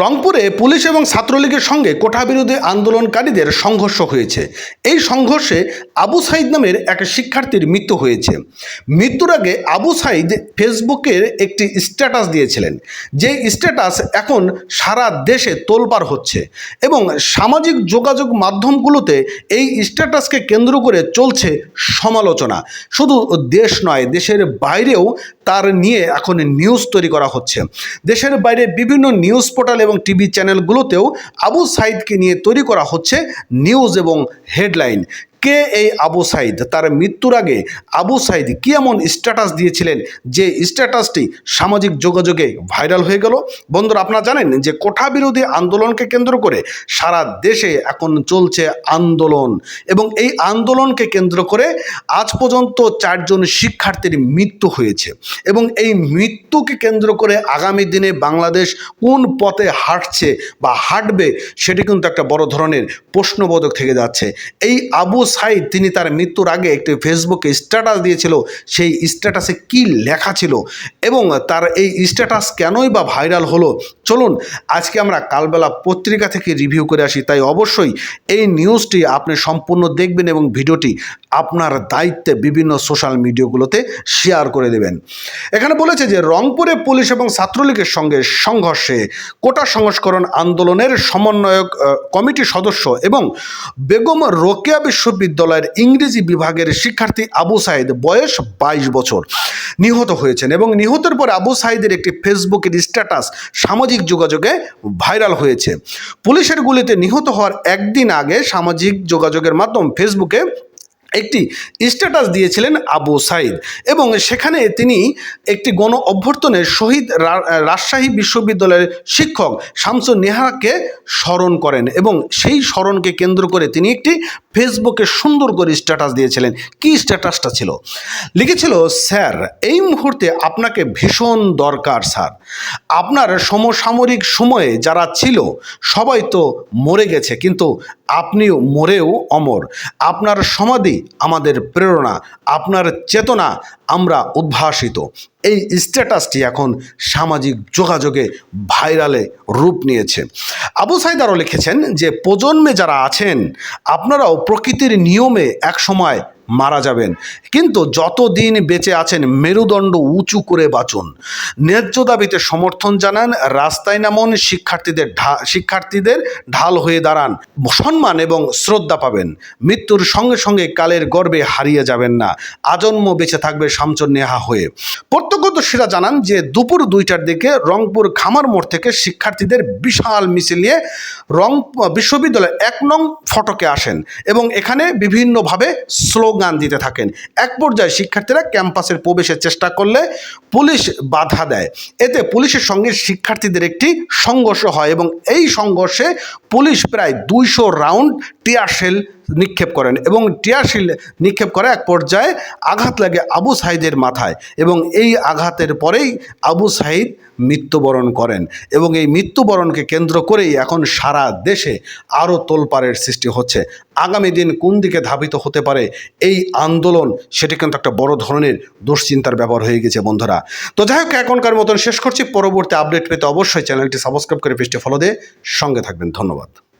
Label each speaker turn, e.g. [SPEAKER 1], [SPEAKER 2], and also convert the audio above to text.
[SPEAKER 1] রংপুরে পুলিশ এবং ছাত্রলীগের সঙ্গে কোঠা বিরোধী আন্দোলনকারীদের সংঘর্ষ হয়েছে। এই সংঘর্ষে আবু সাইদ নামের এক শিক্ষার্থীর মৃত্যু হয়েছে। মৃত্যুর আগে আবু সাইদ ফেসবুকের একটি স্ট্যাটাস দিয়েছিলেন, যে স্ট্যাটাস এখন সারা দেশে তোলপার হচ্ছে এবং সামাজিক যোগাযোগ মাধ্যমগুলোতে এই স্ট্যাটাসকে কেন্দ্র করে চলছে সমালোচনা। শুধু দেশ নয়, দেশের বাইরেও তার নিয়ে এখন নিউজ তৈরি করা হচ্ছে। দেশের বাইরে বিভিন্ন নিউজ পোর্টাল এবং টিভি চ্যানেলগুলোতেও আবু সাইদকে নিয়ে তৈরি করা হচ্ছে নিউজ এবং হেডলাইন কে এই আবু সাইদ? তার মৃত্যুর আগে আবু সাইদ কি এমন স্ট্যাটাস দিয়েছিলেন যে স্ট্যাটাসটি সামাজিক যোগাযোগে ভাইরাল হয়ে গেল? বন্ধুরা, আপনারা জানেন যে কোঠা বিরোধী আন্দোলনকে কেন্দ্র করে সারা দেশে এখন চলছে আন্দোলন এবং এই আন্দোলনকে কেন্দ্র করে আজ পর্যন্ত চারজন শিক্ষার্থীর মৃত্যু হয়েছে এবং এই মৃত্যুকে কেন্দ্র করে আগামী দিনে বাংলাদেশ কোন পথে হাঁটছে বা হাঁটবে সেটি কিন্তু একটা বড় ধরনের প্রশ্নবোধক থেকে যাচ্ছে। এই আবু সাইদ তিনি তার মৃত্যুর আগে একটি ফেসবুকে স্ট্যাটাস দিয়েছিল সেই স্ট্যাটাসে কি লেখা ছিল এবং তার এই স্ট্যাটাস কেনই বা ভাইরাল হলো? চলুন আজকে আমরা কালবেলা পত্রিকা থেকে রিভিউ করে আসি তাই অবশ্যই এই নিউজটি আপনি সম্পূর্ণ দেখবেন এবং ভিডিওটি আপনার দায়িত্বে বিভিন্ন সোশ্যাল মিডিয়াগুলোতে শেয়ার করে দেবেন। এখানে বলেছে যে রংপুরে পুলিশ এবং ছাত্রলীগের সঙ্গে সংঘর্ষে কোটা সংস্করণ আন্দোলনের সমন্বয়ক আহ, কমিটির সদস্য এবং বেগম রোকেয়া বিশ্ববিদ্যালয়ের ইংরেজি বিভাগের শিক্ষার্থী আবু সাইদ, বয়স বাইশ বছর। নিহত হয়েছেন এবং নিহতের পর আবু সাইদের একটি ফেসবুকের স্ট্যাটাস সামাজিক যোগাযোগে ভাইরাল হয়েছে। পুলিশের গুলিতে নিহত হওয়ার একদিন আগে সামাজিক যোগাযোগের মাধ্যম ফেসবুকে একটি স্ট্যাটাস দিয়েছিলেন আবু সাইদ এবং সেখানে তিনি একটি গণ অভ্যর্থনে শহীদ রাজশাহী বিশ্ববিদ্যালয়ের শিক্ষক শামসুন নেহাকে স্মরণ করেন এবং সেই স্মরণকে কেন্দ্র করে তিনি একটি ফেসবুকে সুন্দর করে স্ট্যাটাস দিয়েছিলেন। কি স্ট্যাটাসটা ছিল? লিখেছিল, স্যার, এই মুহূর্তে আপনাকে ভীষণ দরকার, স্যার। আপনার সমসাময়িক সময়ে যারা ছিল, সবাই তো মরে গেছে, কিন্তু আপনিও মরেও অমর। আপনার সমাধি আমাদের প্রেরণা, আপনার চেতনা আমরা উদ্ভাসিত। এই স্ট্যাটাসটি এখন সামাজিক যোগাযোগে ভাইরালে রূপ নিয়েছে। আবু সাইদারও লিখেছেন যে, প্রজন্মে যারা আছেন, আপনারাও প্রকৃতির নিয়মে একসময় মারা যাবেন। কিন্তু যতদিন বেঁচে আছেন, মেরুদণ্ড উঁচু করে বাঁচুন। ন্যায্য দাবিতে সমর্থন জানান, রাস্তায় নামন, শিক্ষার্থীদের ঢা, শিক্ষার্থীদের ঢাল হয়ে দাঁড়ান। সম্মান এবং শ্রদ্ধা পাবেন। মৃত্যুর সঙ্গে সঙ্গে কালের গর্বে হারিয়ে যাবেন না। আজন্ম বেঁচে থাকবে শামচন নেহা হয়ে। প্রত্যক্ষদর্শীরা জানান যে, দুপুর দুইটার দিকে রংপুর খামার মোড় থেকে শিক্ষার্থীদের বিশাল মিছিল নিয়ে রং, বিশ্ববিদ্যালয়ের এক নং ফটকে আসেন এবং এখানে বিভিন্নভাবে স্লোগান দিতে থাকেন। এক পর্যায়ে শিক্ষার্থীরা ক্যাম্পাসের প্রবেশের চেষ্টা করলে পুলিশ বাধা দেয়। এতে পুলিশের সঙ্গে শিক্ষার্থীদের একটি সংঘর্ষ হয় এবং এই সংঘর্ষে পুলিশ প্রায় দুইশো রাউন্ড টিয়ারশেল নিক্ষেপ করেন এবং টিয়ারশিল নিক্ষেপ করে এক পর্যায়ে আঘাত লাগে আবু সাইদের মাথায় এবং এই আঘাতের পরেই আবু সাইদ মৃত্যুবরণ করেন এবং এই মৃত্যুবরণকে কেন্দ্র করেই এখন সারা দেশে আরও তোলপাড়ের সৃষ্টি হচ্ছে। আগামী দিন কোন দিকে ধাবিত হতে পারে এই আন্দোলন, সেটি কিন্তু একটা বড় ধরনের দুশ্চিন্তার ব্যাপার হয়ে গেছে বন্ধুরা। তো যাই হোক, এখনকার মতন শেষ করছি। পরবর্তী আপডেট পেতে অবশ্যই চ্যানেলটি সাবস্ক্রাইব করে পেজটি ফলো দিয়ে সঙ্গে থাকবেন। ধন্যবাদ।